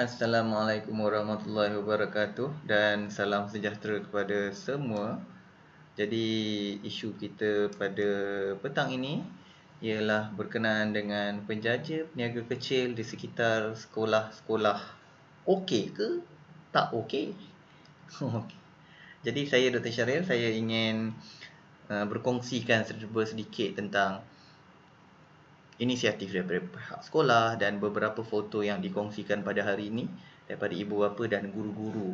Assalamualaikum warahmatullahi wabarakatuh dan salam sejahtera kepada semua. Jadi isu kita pada petang ini ialah berkenaan dengan penjaja peniaga kecil di sekitar sekolah-sekolah. Okey ke? Tak. Okey. Jadi saya Dr. Syaril, saya ingin uh, berkongsikan sedikit tentang inisiatif daripada pihak sekolah dan beberapa foto yang dikongsikan pada hari ini daripada ibu bapa dan guru-guru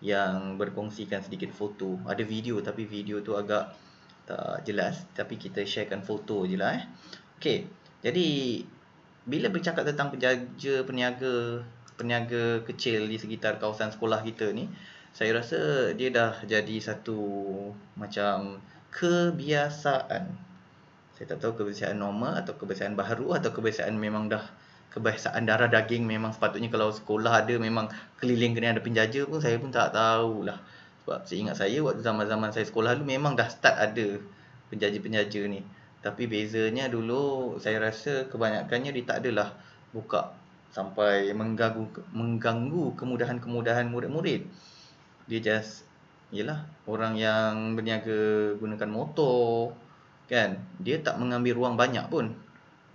yang berkongsikan sedikit foto. Ada video tapi video tu agak tak jelas tapi kita sharekan foto je lah eh. Okey. Jadi bila bercakap tentang penjaga peniaga peniaga kecil di sekitar kawasan sekolah kita ni, saya rasa dia dah jadi satu macam kebiasaan saya tak tahu kebiasaan normal atau kebiasaan baru atau kebiasaan memang dah kebiasaan darah daging memang sepatutnya kalau sekolah ada memang keliling kena ada penjaja pun saya pun tak tahulah. Sebab saya ingat saya waktu zaman-zaman saya sekolah dulu memang dah start ada penjaja-penjaja ni. Tapi bezanya dulu saya rasa kebanyakannya dia tak adalah buka sampai mengganggu mengganggu kemudahan-kemudahan murid-murid. Dia just yalah orang yang berniaga gunakan motor kan? Dia tak mengambil ruang banyak pun.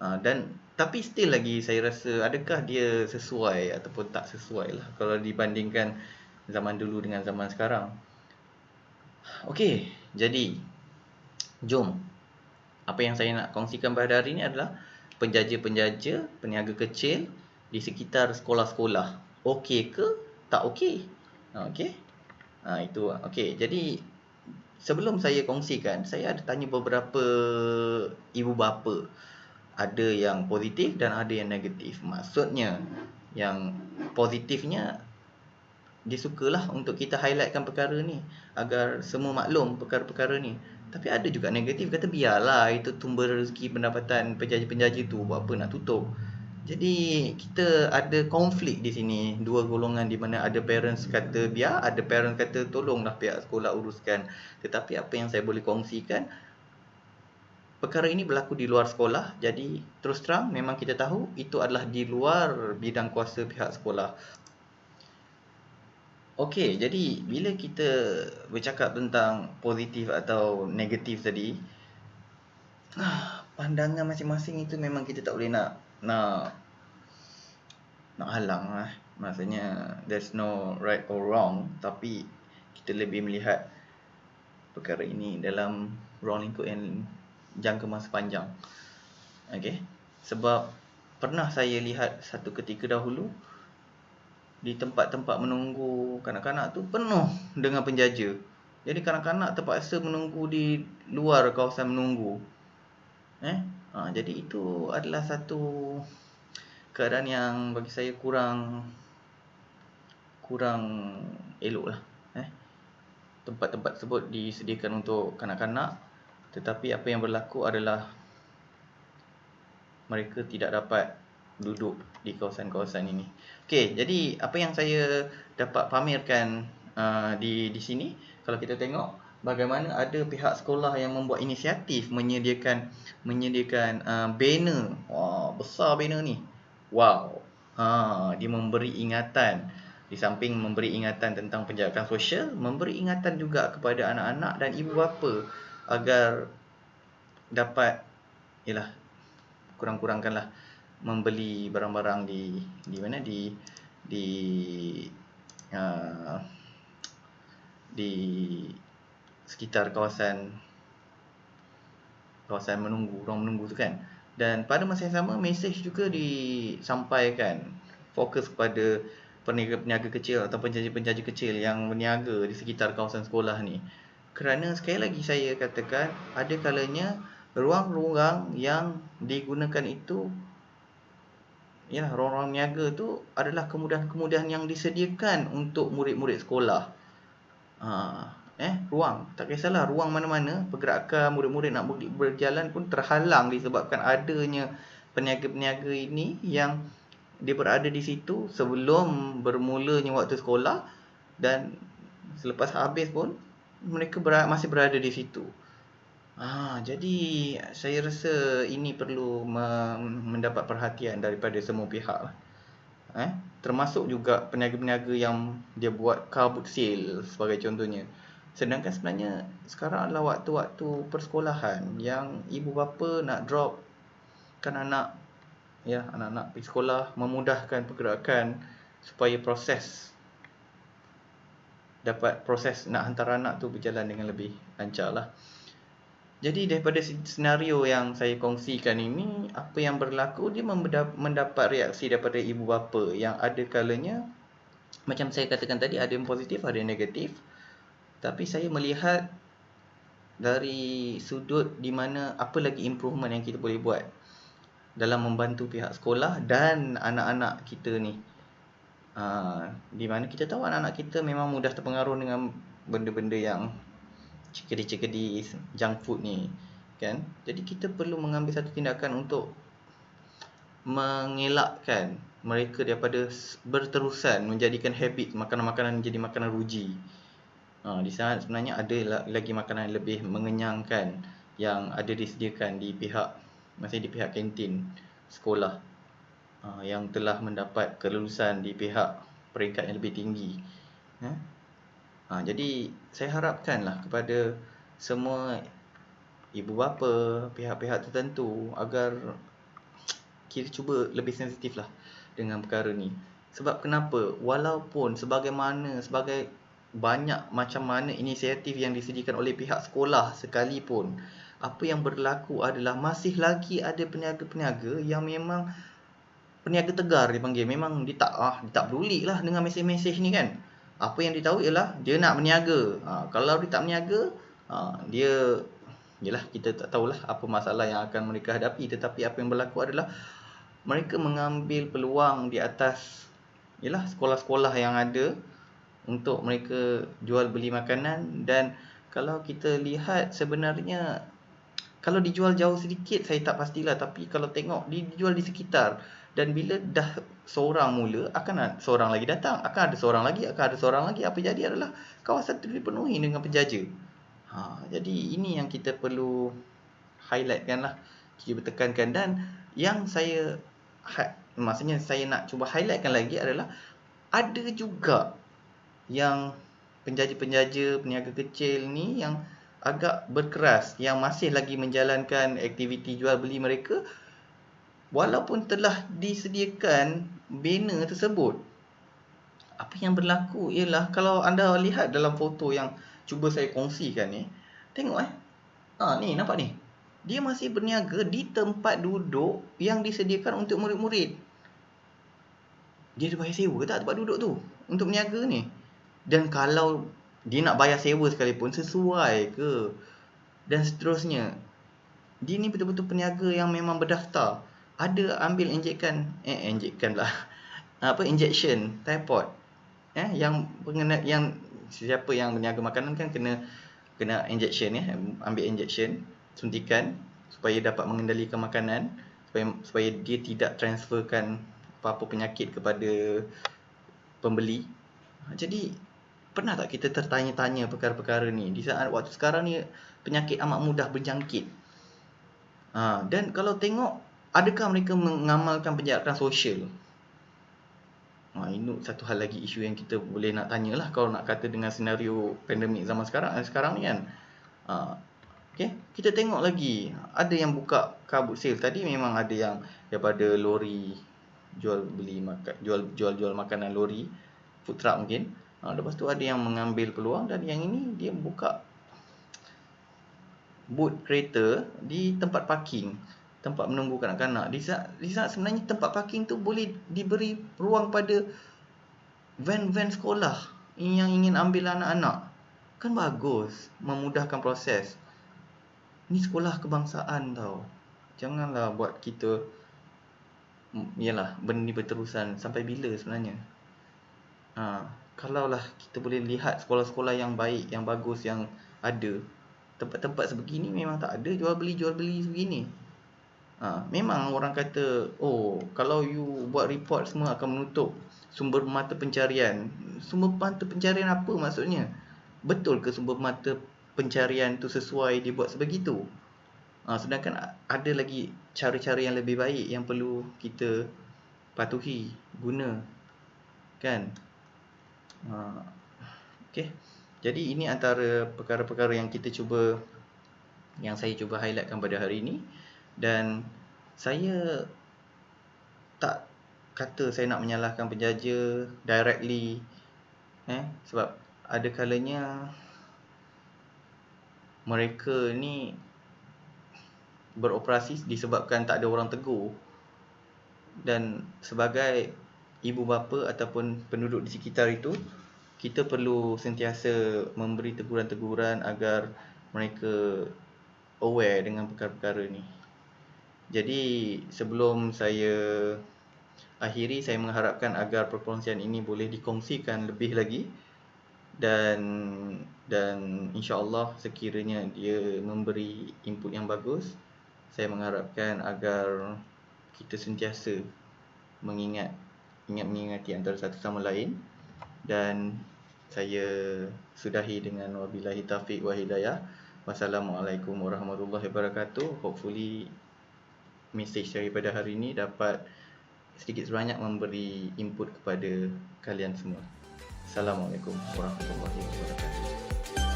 Uh, dan tapi still lagi saya rasa adakah dia sesuai ataupun tak sesuai lah kalau dibandingkan zaman dulu dengan zaman sekarang. Okey, jadi jom. Apa yang saya nak kongsikan pada hari ini adalah penjaja-penjaja peniaga kecil di sekitar sekolah-sekolah. Okey ke tak okey? Okey? Ha, itu okey. Jadi sebelum saya kongsikan, saya ada tanya beberapa ibu bapa. Ada yang positif dan ada yang negatif. Maksudnya, yang positifnya, dia sukalah untuk kita highlightkan perkara ni. Agar semua maklum perkara-perkara ni. Tapi ada juga negatif, kata biarlah itu tumbuh rezeki pendapatan penjaja-penjaja tu. Buat apa nak tutup. Jadi kita ada konflik di sini. Dua golongan di mana ada parents kata biar ada parents kata tolonglah pihak sekolah uruskan. Tetapi apa yang saya boleh kongsikan perkara ini berlaku di luar sekolah. Jadi terus terang memang kita tahu itu adalah di luar bidang kuasa pihak sekolah. Okey jadi bila kita bercakap tentang positif atau negatif tadi pandangan masing-masing itu memang kita tak boleh nak nak nak halang lah maksudnya there's no right or wrong tapi kita lebih melihat perkara ini dalam ruang lingkup yang jangka masa panjang. Okay? sebab pernah saya lihat satu ketika dahulu di tempat-tempat menunggu kanak-kanak tu penuh dengan penjaja. Jadi kanak-kanak terpaksa menunggu di luar kawasan menunggu. Eh Ha, jadi itu adalah satu keadaan yang bagi saya kurang kurang elok lah. Eh. Tempat-tempat tersebut disediakan untuk kanak-kanak tetapi apa yang berlaku adalah mereka tidak dapat duduk di kawasan-kawasan ini. Okey, jadi apa yang saya dapat pamerkan uh, di di sini kalau kita tengok bagaimana ada pihak sekolah yang membuat inisiatif menyediakan menyediakan uh, banner. Wah, besar banner ni. Wow. Ha, dia memberi ingatan di samping memberi ingatan tentang penjagaan sosial, memberi ingatan juga kepada anak-anak dan ibu bapa agar dapat yalah kurang-kurangkanlah membeli barang-barang di di mana di di uh, di sekitar kawasan kawasan menunggu, ruang menunggu tu kan. Dan pada masa yang sama, mesej juga disampaikan fokus kepada peniaga-peniaga kecil atau penjaja-penjaja kecil yang berniaga di sekitar kawasan sekolah ni. Kerana sekali lagi saya katakan, ada kalanya ruang-ruang yang digunakan itu Yalah, ruang-ruang niaga tu adalah kemudahan-kemudahan yang disediakan untuk murid-murid sekolah. Ha, eh ruang tak kisahlah ruang mana-mana pergerakan murid-murid nak berjalan pun terhalang disebabkan adanya peniaga-peniaga ini yang dia berada di situ sebelum bermulanya waktu sekolah dan selepas habis pun mereka berada, masih berada di situ. Ah, jadi saya rasa ini perlu mendapat perhatian daripada semua pihak. eh termasuk juga peniaga-peniaga yang dia buat boot sale sebagai contohnya sedangkan sebenarnya sekarang adalah waktu-waktu persekolahan yang ibu bapa nak drop kan anak ya anak-anak pergi sekolah memudahkan pergerakan supaya proses dapat proses nak hantar anak tu berjalan dengan lebih lancar lah. Jadi daripada senario yang saya kongsikan ini, apa yang berlaku dia mendapat reaksi daripada ibu bapa yang ada kalanya macam saya katakan tadi ada yang positif, ada yang negatif. Tapi saya melihat dari sudut di mana apa lagi improvement yang kita boleh buat dalam membantu pihak sekolah dan anak-anak kita ni. Uh, di mana kita tahu anak-anak kita memang mudah terpengaruh dengan benda-benda yang cekedi-cekedi junk food ni kan jadi kita perlu mengambil satu tindakan untuk mengelakkan mereka daripada berterusan menjadikan habit makanan-makanan menjadi makanan ruji ha, di sana sebenarnya ada lagi makanan lebih mengenyangkan yang ada disediakan di pihak masih di pihak kantin sekolah ha, yang telah mendapat kelulusan di pihak peringkat yang lebih tinggi ha? Ha, jadi saya harapkanlah kepada semua ibu bapa, pihak-pihak tertentu agar kita cuba lebih sensitif lah dengan perkara ni. Sebab kenapa? Walaupun sebagaimana, sebagai banyak macam mana inisiatif yang disediakan oleh pihak sekolah sekalipun, apa yang berlaku adalah masih lagi ada peniaga-peniaga yang memang peniaga tegar dipanggil. Memang dia tak, ah, dia tak peduli lah dengan mesej-mesej ni kan apa yang dia tahu ialah dia nak berniaga. Ha, kalau dia tak berniaga, ha, dia yalah kita tak tahulah apa masalah yang akan mereka hadapi tetapi apa yang berlaku adalah mereka mengambil peluang di atas yalah sekolah-sekolah yang ada untuk mereka jual beli makanan dan kalau kita lihat sebenarnya kalau dijual jauh sedikit saya tak pastilah. Tapi kalau tengok dijual di sekitar. Dan bila dah seorang mula akan ada seorang lagi datang akan ada seorang lagi akan ada seorang lagi. Apa jadi adalah kawasan itu dipenuhi dengan penjaja. Ha, jadi ini yang kita perlu highlightkan lah kita bertekankan. Dan yang saya maksudnya saya nak cuba highlightkan lagi adalah ada juga yang penjaja-penjaja peniaga kecil ni yang agak berkeras yang masih lagi menjalankan aktiviti jual beli mereka walaupun telah disediakan banner tersebut. Apa yang berlaku ialah kalau anda lihat dalam foto yang cuba saya kongsikan ni tengok eh. Ha ni nampak ni? Dia masih berniaga di tempat duduk yang disediakan untuk murid-murid. Dia bayar sewa tak tempat duduk tu untuk berniaga ni dan kalau dia nak bayar sewa sekalipun sesuai ke? Dan seterusnya. Dia ni betul-betul peniaga yang memang berdaftar. Ada ambil injekan eh injekan lah apa injection typhoid eh yang pengena yang siapa yang berniaga makanan kan kena kena injection ya ambil injection suntikan supaya dapat mengendalikan makanan supaya supaya dia tidak transferkan apa-apa penyakit kepada pembeli. Jadi pernah tak kita tertanya-tanya perkara-perkara ni di saat waktu sekarang ni penyakit amat mudah berjangkit ha, dan kalau tengok adakah mereka mengamalkan penjarakan sosial? Ha, ini satu hal lagi isu yang kita boleh nak tanyalah kalau nak kata dengan senario pandemik zaman sekarang eh, sekarang ni kan. Ha, okay. Kita tengok lagi ada yang buka kabut sale tadi memang ada yang daripada lori jual beli makan jual jual jual makanan lori food truck mungkin. Ha, lepas tu ada yang mengambil peluang dan yang ini dia buka boot kereta di tempat parking tempat menunggu kanak-kanak. Di saat, di saat sebenarnya tempat parking tu boleh diberi ruang pada van-van sekolah yang ingin ambil anak-anak. Kan bagus memudahkan proses. Ni sekolah kebangsaan tau. Janganlah buat kita yalah benda berterusan sampai bila sebenarnya. Ha, kalaulah kita boleh lihat sekolah-sekolah yang baik, yang bagus yang ada, tempat-tempat sebegini memang tak ada jual beli jual beli sebegini. Ha, memang orang kata, oh kalau you buat report semua akan menutup sumber mata pencarian. Sumber mata pencarian apa maksudnya? Betul ke sumber mata pencarian tu sesuai dibuat sebegitu? Ha, sedangkan ada lagi cara-cara yang lebih baik yang perlu kita patuhi guna kan uh, okey. Jadi ini antara perkara-perkara yang kita cuba yang saya cuba highlightkan pada hari ini. Dan saya tak kata saya nak menyalahkan penjaja directly eh? Sebab ada kalanya mereka ni beroperasi disebabkan tak ada orang tegur. Dan sebagai ibu bapa ataupun penduduk di sekitar itu kita perlu sentiasa memberi teguran-teguran agar mereka aware dengan perkara-perkara ni. Jadi sebelum saya akhiri saya mengharapkan agar perkongsian ini boleh dikongsikan lebih lagi dan dan insya-Allah sekiranya dia memberi input yang bagus saya mengharapkan agar kita sentiasa mengingat ingat mengingati antara satu sama lain. Dan saya sudahi dengan wabillahi taufiq wa hidayah. Wassalamualaikum warahmatullahi wabarakatuh. Hopefully message daripada hari ini dapat sedikit sebanyak memberi input kepada kalian semua. Assalamualaikum warahmatullahi wabarakatuh